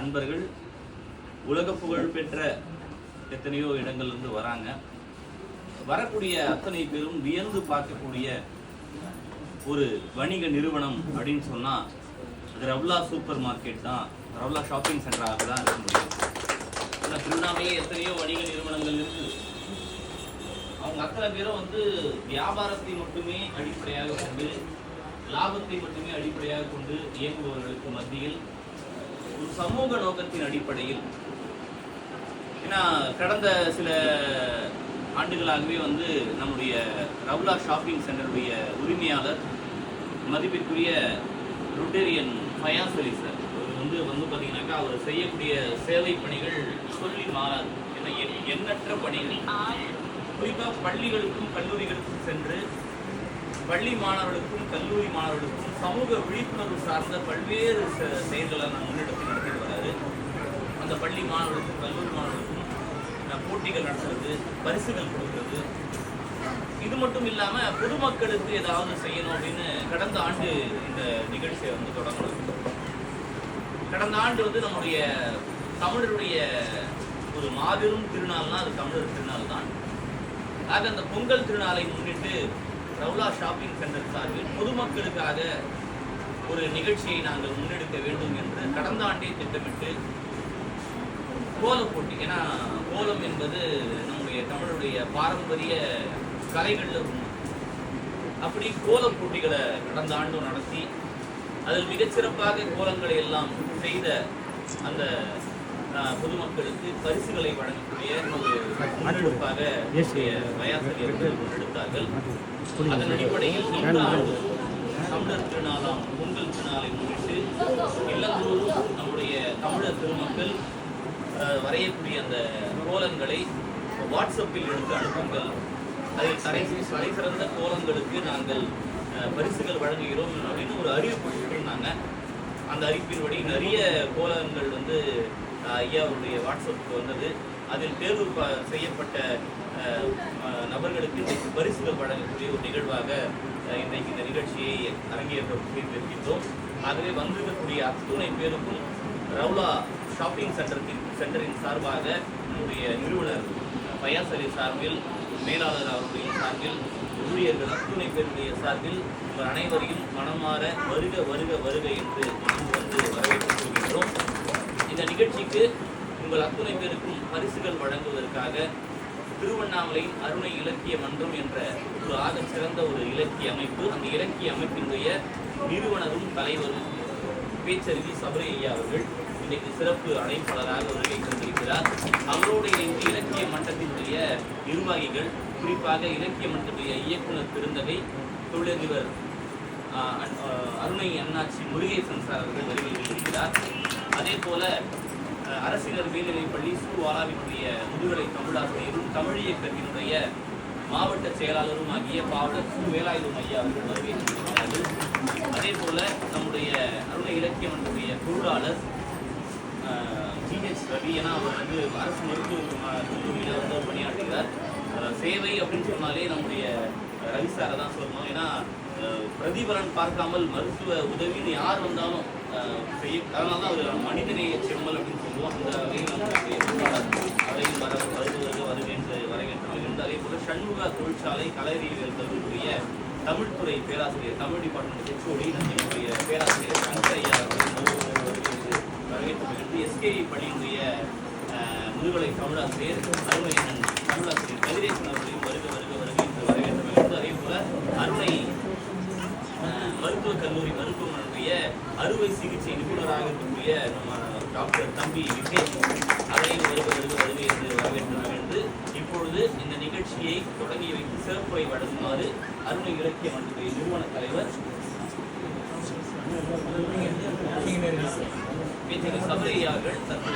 அன்பர்கள் உலக புகழ் பெற்ற எத்தனையோ இடங்கள்லேருந்து வராங்க. வரக்கூடிய அத்தனை பேரும் வியந்து பார்க்கக்கூடிய ஒரு வணிக நிறுவனம் அப்படின்னு சொன்னால் அது ரவ்லா சூப்பர் மார்க்கெட் தான். ரவ்லா ஷாப்பிங் சென்டராக தான் இருக்க முடியும். ஆனால் திருவண்ணாமலையே எத்தனையோ வணிக நிறுவனங்கள் இருக்குது அவங்க அத்தனை பேரும் வந்து வியாபாரத்தை மட்டுமே அடிப்படையாக கொண்டு லாபத்தை மட்டுமே அடிப்படையாக கொண்டு இயங்குபவர்களுக்கு மத்தியில் ஒரு சமூக நோக்கத்தின் அடிப்படையில். ஏன்னா கடந்த சில ஆண்டுகளாகவே வந்து நம்முடைய ரவுலா ஷாப்பிங் சென்டருடைய உரிமையாளர் மதிப்பிற்குரிய ருட்டேரியன் ஃபயாஸ் அலி சார். அவர் வந்து வந்து பார்த்தீங்கன்னாக்கா அவர் செய்யக்கூடிய சேவை பணிகள் சொல்லி மாறாது. ஏன்னா எண்- எண்ணற்ற பணிகள். குறிப்பாக பள்ளிகளுக்கும் கல்லூரிகளுக்கும் சென்று பள்ளி மாணவர்களுக்கும் கல்லூரி மாணவர்களுக்கும் சமூக விழிப்புணர்வு சார்ந்த பல்வேறு செயல்களை நான் முன்னெடுப்பேன். பள்ளி மாணவர்களுக்கும் கல்லூரி மாணவர்களுக்கும் போட்டிகள் நடத்துறது பரிசுகள் கொடுக்கறது. இது மட்டும் இல்லாம பொதுமக்களுக்கு ஏதாவது செய்யணும் அப்படின்னு கடந்த ஆண்டு இந்த நிகழ்ச்சியை வந்து தொடங்கணும் கடந்த ஆண்டு வந்து நம்முடைய தமிழருடைய ஒரு மாபெரும் திருநாள்னா அது தமிழர் திருநாள் தான். ஆக அந்த பொங்கல் திருநாளை முன்னிட்டு ரவுலா ஷாப்பிங் சென்டர் சார்பில் பொதுமக்களுக்காக ஒரு நிகழ்ச்சியை நாங்கள் முன்னெடுக்க வேண்டும் என்று கடந்த ஆண்டே திட்டமிட்டு கோலம் போட்டி. ஏன்னா கோலம் என்பது நம்முடைய தமிழுடைய பாரம்பரிய கலைகளில் ஒன்று அப்படி கோலம் போட்டிகளை கடந்த ஆண்டும் நடத்தி அதில் மிகச்சிறப்பாக கோலங்களை எல்லாம் செய்த அந்த பொதுமக்களுக்கு பரிசுகளை வழங்கக்கூடிய ஒரு முன்னெடுப்பாக நம்முடைய முன்னெடுத்தார்கள் அதன் அடிப்படையில் இந்த ஆண்டு தமிழர் திருநாளாம் பொங்கல் திருநாளை முன்னிட்டு எல்லாத்தோறும் நம்முடைய தமிழர் திருமக்கள் வரையக்கூடிய அந்த கோலங்களை வாட்ஸ்அப்பில் எடுத்து அனுப்புங்கள். அதில் தலை தலை சிறந்த கோலங்களுக்கு நாங்கள் பரிசுகள் வழங்குகிறோம் அப்படின்னு ஒரு அறிவிப்பு கொடுத்துருந்தாங்க. அந்த அறிவிப்பின்படி நிறைய கோலங்கள் வந்து ஐயாவுடைய ஐயா வாட்ஸ்அப்புக்கு வந்தது. அதில் தேர்வு ப- செய்யப்பட்ட நபர்களுக்கு இன்றைக்கு பரிசுகள் வழங்கக்கூடிய ஒரு நிகழ்வாக இன்றைக்கு இந்த நிகழ்ச்சியை அரங்கேற்றம் செய்திருக்கின்றோம் ஆகவே வந்திருக்கக்கூடிய அத்துணை பேருக்கும் ரவுலா ஷாப்பிங் சென்டருக்கு சென்டரின் சார்பாக நம்முடைய நிறுவனர் ஃபயாஸ் அலி சார்பில் மேலாளர் அவருடைய சார்பில் ஊழியர்கள் அத்துணை பேருடைய சார்பில் உங்கள் அனைவரையும் மனமாற வருக வருக வருக என்று வந்து வரவேற்றுக் கொள்கின்றோம் இந்த நிகழ்ச்சிக்கு உங்கள் அத்துணை பேருக்கும் பரிசுகள் வழங்குவதற்காக திருவண்ணாமலை அருணை இலக்கிய மன்றம் என்ற ஒரு ஆக சிறந்த ஒரு இலக்கிய அமைப்பு அந்த இலக்கிய அமைப்பினுடைய நிறுவனரும் தலைவரும் பேச்சறிவி சபரி ஐயா அவர்கள் இன்னைக்கு சிறப்பு அழைப்பாளராக வருகை தந்திருக்கிறார். அவரோடு இணைந்து இலக்கிய மன்றத்தினுடைய நிர்வாகிகள் குறிப்பாக இலக்கிய மன்றத்துடைய இயக்குனர் பெருந்தகை தொழிலதிபர் அருணை அண்ணாச்சி முருகேசன் சார் அவர்கள் வருகை இருக்கிறார் அதே போல அரசினர் மேல்நிலைப் பள்ளி சு. வாலாவினுடைய முதுகலை தமிழாசிரியரும் தமிழ் இயக்கத்தினுடைய மாவட்ட செயலாளரும் ஆகிய பாவலர் சு. வேலாயுதம் ஐயா அவர்கள் வருகை அதே போல் நம்முடைய அருணை இலக்கியவனுடைய மன்றத்துடைய பொருளாளர் ஜிஹெச் ரவி ஏன்னா அவர் வந்து அரசு மருத்துவ ம- வந்து அவர் பணியாற்றுகிறார். சேவை அப்படின்னு சொன்னாலே நம்முடைய ரவி சாரை தான் சொல்லணும். ஏன்னா பிரதிபலன் பார்க்காமல் மருத்துவ உதவின்னு யார் வந்தாலும் செய்ய அதனால தான் அவர் மனிதநேய செம்மல் அப்படின்னு சொல்லுவோம். அந்த வகையில் நம்முடைய பொருளாளர் அவரையும் வர வருவது வருகின்ற வரவேற்று வருகின்ற அதே போல் சண்முக தொழிற்சாலை கலையறிவியல் தமிழ் தமிழ்துறை பேராசிரியர் தமிழ் டிபார்ட்மெண்ட் ஹெச்ஓடி நம்மளுடைய பேராசிரியர் சங்கர் வரவேற்பு அவர்கள் எஸ்கே பள்ளியினுடைய முதுகலை தமிழாசிரியர் அருமையன் தமிழாசிரியர் கதிரேசன் அவர்களையும் வருக வருக வருக என்று வரவேற்று வேண்டும் அதே போல அருணை மருத்துவக் கல்லூரி மருத்துவமனையுடைய அறுவை சிகிச்சை நிபுணராக இருக்கக்கூடிய நம்ம டாக்டர் தம்பி விக்னேஷ் அதையும் வருக வருக வருக என்று வரவேற்று மகிழ்ந்து இப்பொழுது இந்த நிகழ்ச்சியை தொடங்கி வைத்து சிறப்புரை வழங்குமாறு அருணை இலக்கிய மன்றத்துடைய நிறுவன தலைவர் பேச்சக சபரி அவர்கள் தற்போது